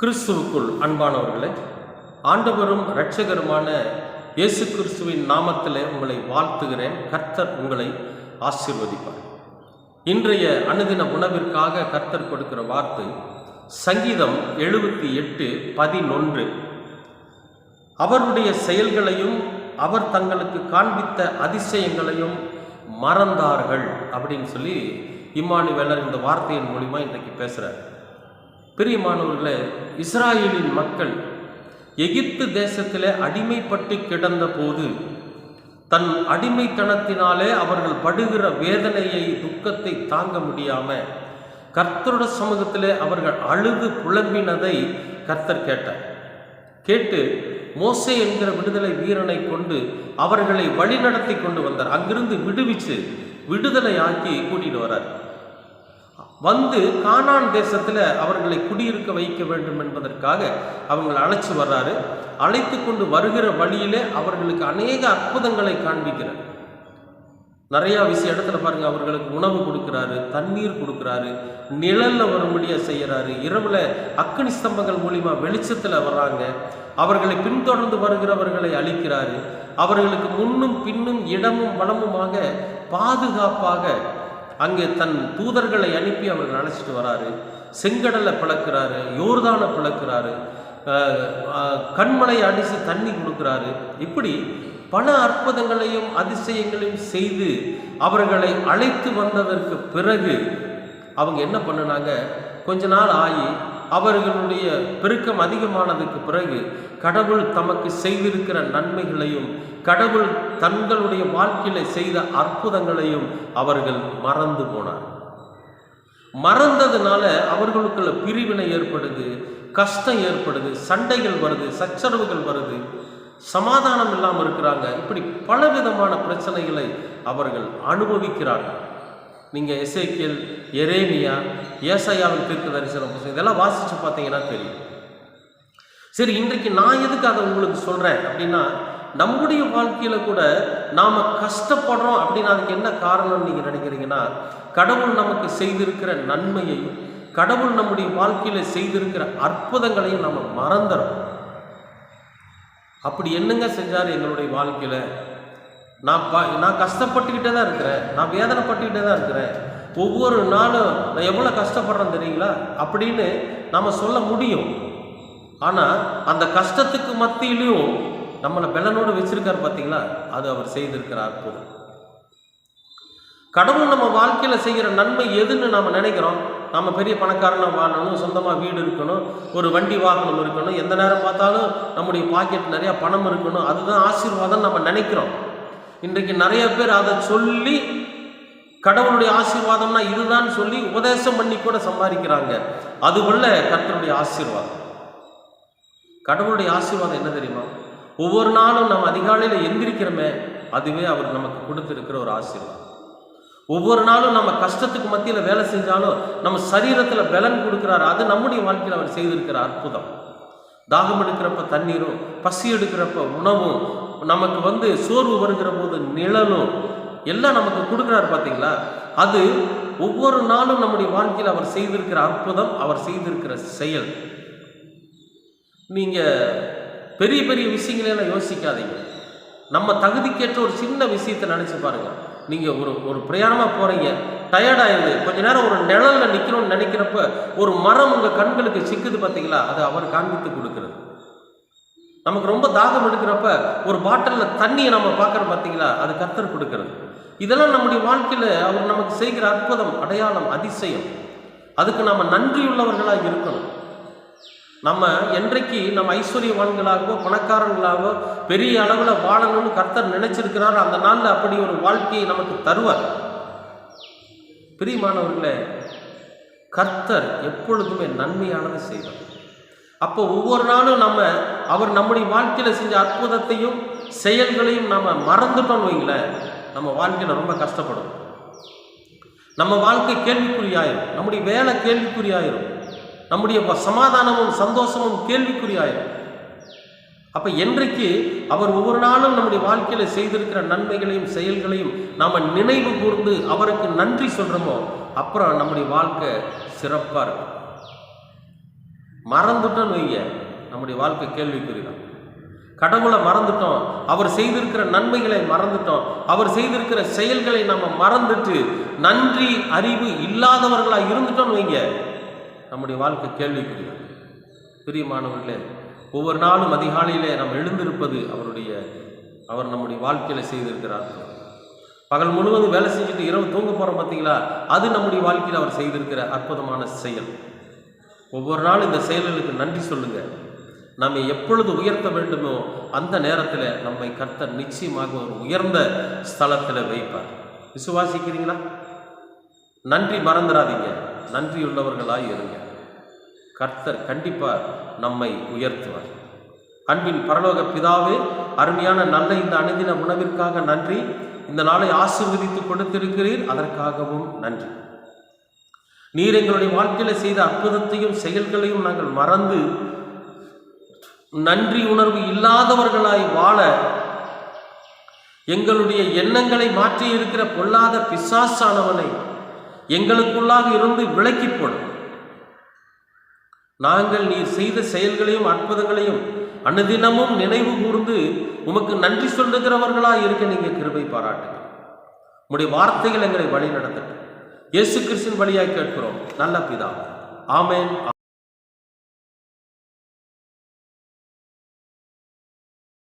கிறிஸ்துவுக்குள் அன்பானவர்களே ஆண்டவரும் இரட்சகருமான இயேசு கிறிஸ்துவின் நாமத்திலே உங்களை வாழ்த்துகிறேன். கர்த்தர் உங்களை ஆசீர்வதிப்பார். இன்றைய அனுதின உணவிற்காக கர்த்தர் கொடுக்கிற வார்த்தை சங்கீதம் எழுபத்தி எட்டு பதினொன்று. அவருடைய செயல்களையும் அவர் தங்களுக்கு காண்பித்த அதிசயங்களையும் மறந்தார்கள் அப்படின்னு சொல்லி இம்மானுவேலர் இந்த வார்த்தையின் மூலிமா இன்றைக்கு பேசுகிறார் பிரியமானவர்களே இஸ்ராயேலின் மக்கள் எகிப்து தேசத்திலே அடிமைப்பட்டு கிடந்த போது தன் அடிமைத்தனத்தினாலே அவர்கள் படுகிற வேதனையை துக்கத்தை தாங்க முடியாம கர்த்தருட சமூகத்திலே அவர்கள் அழுது புலம்பினதை கர்த்தர் கேட்டார். கேட்டு மோசை என்கிற விடுதலை வீரனை கொண்டு அவர்களை வழிநடத்தி கொண்டு வந்தார். அங்கிருந்து விடுவிச்சு விடுதலை ஆக்கி கூட்டிட்டு வரார். வந்து கானான் தேசத்தில் அவர்களை குடியிருக்க வைக்க வேண்டும் என்பதற்காக அவங்களை அழைச்சி வர்றாரு. அழைத்து கொண்டு வருகிற வழியிலே அவர்களுக்கு அநேக அற்புதங்களை காண்பிக்கிறார். நிறையா விஷய இடத்துல பாருங்க அவர்களுக்கு உணவு கொடுக்குறாரு தண்ணீர் கொடுக்குறாரு நிழலில் வரும்படியாக செய்கிறாரு இரவில் அக்னி ஸ்தம்பங்கள் மூலிமா வெளிச்சத்தில் வர்றாங்க. அவர்களை பின்தொடர்ந்து வருகிறவர்களை அழிக்கிறாரு. அவர்களுக்கு முன்னும் பின்னும் இடமும் வளமுமாக பாதுகாப்பாக அங்கே தன் தூதர்களை அனுப்பி அவர்கள் அழைச்சிட்டு வராரு. செங்கடலை பிளக்கிறாரு யோர்தானை பிளக்கிறாரு கண்மலை அடித்து தண்ணி கொடுக்குறாரு. இப்படி பல அற்புதங்களையும் அதிசயங்களையும் செய்து அவர்களை அழைத்து வந்ததற்கு பிறகு அவங்க என்ன பண்ணினாங்க? கொஞ்ச நாள் ஆகி அவர்களுடைய பெருக்கம் அதிகமானதுக்கு பிறகு கடவுள் தமக்கு செய்திருக்கிற நன்மைகளையும் கடவுள் தங்களுடைய வாழ்க்கையில செய்த அற்புதங்களையும் அவர்கள் மறந்து போனார். மறந்ததுனால அவர்களுக்குள்ள பிரிவினை ஏற்படுது கஷ்டம் ஏற்படுது சண்டைகள் வருது சச்சரவுகள் வருது சமாதானம் இல்லாமல் இருக்கிறாங்க. இப்படி பலவிதமான பிரச்சனைகளை அவர்கள் அனுபவிக்கிறார்கள். நீங்கள் எசேக்கியல் எரேமியா ஏசையாவின் தீர்க்க தரிசனம் இதெல்லாம் வாசித்து பார்த்தீங்கன்னா தெரியும். சரி இன்றைக்கு நான் எதுக்கு அதை உங்களுக்கு சொல்கிறேன் அப்படின்னா நம்முடைய வாழ்க்கையில் கூட நாம் கஷ்டப்படுறோம் அப்படின்னு அதுக்கு என்ன காரணம்னு நீங்கள் நினைக்கிறீங்கன்னா கடவுள் நமக்கு செய்திருக்கிற நன்மையையும் கடவுள் நம்முடைய வாழ்க்கையில் செய்திருக்கிற அற்புதங்களையும் நம்ம மறந்துறோம். அப்படி என்னங்க செஞ்சார் எங்களுடைய வாழ்க்கையில்? நான் ப நான் கஷ்டப்பட்டுக்கிட்டே தான் இருக்கிறேன். நான் வேதனைப்பட்டுக்கிட்டே தான் இருக்கிறேன். ஒவ்வொரு நாளும் நான் எவ்வளோ கஷ்டப்படுறேன் தெரியுங்களா? அப்படின்னு நம்ம சொல்ல முடியும். ஆனால் அந்த கஷ்டத்துக்கு மத்தியிலையும் நம்மளை பலனோடு வச்சிருக்கார் பார்த்தீங்களா அது அவர் செய்திருக்கிறார் அற்புதம் கடவுள் நம்ம வாழ்க்கையில் செய்கிற நன்மை எதுன்னு நம்ம நினைக்கிறோம். நம்ம பெரிய பணக்காரனாக வாழணும் சொந்தமாக வீடு இருக்கணும் ஒரு வண்டி வாகனம் இருக்கணும் எந்த நேரம் பார்த்தாலும் நம்முடைய பாக்கெட் நிறையா பணம் இருக்கணும் அதுதான் ஆசீர்வாதம் நம்ம நினைக்கிறோம். இன்றைக்கு நிறைய பேர் அதை சொல்லி கடவுளுடைய ஆசீர்வாதம்னா இதுதான் சொல்லி உபதேசம் பண்ணி கூட சம்பாதிக்கிறாங்க. அதுபோல கர்த்தருடைய ஆசீர்வாதம். கடவுளுடைய ஆசீர்வாதம் என்ன தெரியுமா? ஒவ்வொரு நாளும் நம்ம அதிகாலையில் எந்திரிக்கிறோமே அதுவே அவர் நமக்கு கொடுத்துருக்கிற ஒரு ஆசீர்வாதம். ஒவ்வொரு நாளும் நம்ம கஷ்டத்துக்கு மத்தியில் வேலை செஞ்சாலும் நம்ம சரீரத்தில் பலன் கொடுக்குறாரு. அது நம்முடைய வாழ்க்கையில் அவர் செய்திருக்கிற அற்புதம். தாகம் எடுக்கிறப்ப தண்ணீரும் பசி எடுக்கிறப்ப உணவும் நமக்கு வந்து சோர்வு வருகிற போது நிழலும் எல்லாம் நமக்கு கொடுக்குறாரு பார்த்தீங்களா அது ஒவ்வொரு நாளும் நம்முடைய வாழ்க்கையில் அவர் செய்திருக்கிற அற்புதம் அவர் செய்திருக்கிற செயல். நீங்கள் பெரிய பெரிய விஷயங்களெல்லாம் யோசிக்காதீங்க. நம்ம தகுதிக்கேற்ற ஒரு சின்ன விஷயத்தை நினச்சி பாருங்க. நீங்கள் ஒரு ஒரு பிரயாணமாக போகிறீங்க டயர்டாயிருது கொஞ்ச நேரம் ஒரு நிழலில் நிற்கணும்னு நினைக்கிறப்ப ஒரு மரம் உங்கள் கண்களுக்கு சிக்குது பார்த்தீங்களா அது அவர் காண்பித்து கொடுக்குறது. நமக்கு ரொம்ப தாகம் எடுக்கிறப்ப ஒரு பாட்டிலில் தண்ணியை நம்ம பார்க்குறோம் பார்த்தீங்களா அது கத்தர் கொடுக்கறது. இதெல்லாம் நம்முடைய வாழ்க்கையில் அவர் நமக்கு செய்கிற அற்புதம் அடையாளம் அதிசயம். அதுக்கு நம்ம நன்றியுள்ளவர்களாக இருக்கணும். நம்ம என்றைக்கு நம்ம ஐஸ்வர்யவான்களாகவோ பணக்காரங்களாகவோ பெரிய அளவில் வாழணும்னு கர்த்தர் நினைச்சிருக்கிறாரோ அந்த நாளில் அப்படி ஒரு வாழ்க்கையை நமக்கு தருவார். பிரியமானவர்களே கர்த்தர் எப்பொழுதுமே நன்மையானதை செய்வார். அப்போ ஒவ்வொரு நாளும் நம்ம அவர் நம்முடைய வாழ்க்கையில் செஞ்ச அற்புதத்தையும் செயல்களையும் நம்ம மறந்துட்டோம்னு வைங்களேன் நம்ம வாழ்க்கையில் ரொம்ப கஷ்டப்படும். நம்ம வாழ்க்கை கேள்விக்குறியாயிரும். நம்முடைய வேலை கேள்விக்குறியாயிரும். நம்முடைய சமாதானமும் சந்தோஷமும் கேள்விக்குறியாயிரும். அப்ப என்றைக்கு அவர் ஒவ்வொரு நாளும் நம்முடைய வாழ்க்கையில செய்திருக்கிற நன்மைகளையும் செயல்களையும் நாம நினைவு கூர்ந்து அவருக்கு நன்றி சொல்றோமோ அப்புறம் நம்முடைய வாழ்க்கை சிறப்பா இருக்கும். மறந்துட்டோன்னு வைங்க நம்முடைய வாழ்க்கை கேள்விக்குறிதான். கடவுளை மறந்துட்டோம் அவர் செய்திருக்கிற நன்மைகளை மறந்துட்டோம் அவர் செய்திருக்கிற செயல்களை நம்ம மறந்துட்டு நன்றி அறிவு இல்லாதவர்களா இருந்துட்டோம்னு வைங்க. நம்முடைய வாழ்க்கை கேள்விக்குரியது பிரியமானவர்களே ஒவ்வொரு நாளும் அதிகாலையிலே நாம் எழுந்திருப்பது அவருடைய அவர் நம்முடைய வாழ்க்கையில் செய்திருக்கிறார். பகல் முழுவதும் வேலை செஞ்சுட்டு இரவு தூங்க போகிறோம் பார்த்தீங்களா? அது நம்முடைய வாழ்க்கையில் அவர் செய்திருக்கிற அற்புதமான செயல். ஒவ்வொரு நாளும் இந்த செயல்களுக்கு நன்றி சொல்லுங்க. நம்மை எப்பொழுது உயர்த்த வேண்டுமோ அந்த நேரத்தில் நம்மை கர்த்தர் நிச்சயமாக ஒரு உயர்ந்த ஸ்தலத்தில் வைப்பார். விசுவாசிக்கிறீங்களா? நன்றி மறந்துடாதீங்க. நன்றியுள்ளவர்களாக இருங்க கர்த்தர் கண்டிப்பாக நம்மை உயர்த்துவார். அன்பின் பரலோக பிதாவே அருமையான நல்ல இந்த அணுதின உணவிற்காக நன்றி. இந்த நாளை ஆசீர்வதித்து கொடுத்திருக்கிறீர். அதற்காகவும் நன்றி. நீர் எங்களுடைய வாழ்க்கையில் செய்த அற்புதத்தையும் செயல்களையும் நாங்கள் மறந்து நன்றி உணர்வு இல்லாதவர்களாய் வாழ எங்களுடைய எண்ணங்களை மாற்றி இருக்கிற பொல்லாத பிசாசானவனை எங்களுக்குள்ளாக இருந்து விலக்கி போடும் நாங்கள் நீர் செய்த செயல்களையும் அற்புதங்களையும் அனுதினமும் நினைவு கூர்ந்து உமக்கு நன்றி சொல்லுகிறவர்களாக இருக்க நீங்க கிருபை பாராட்டுங்க உங்களுடைய வார்த்தைகள் எங்களை வழி நடத்தட்டும் இயேசு கிறிஸ்தின் வழியாய் கேட்கிறோம். நல்ல பிதா. ஆமேன்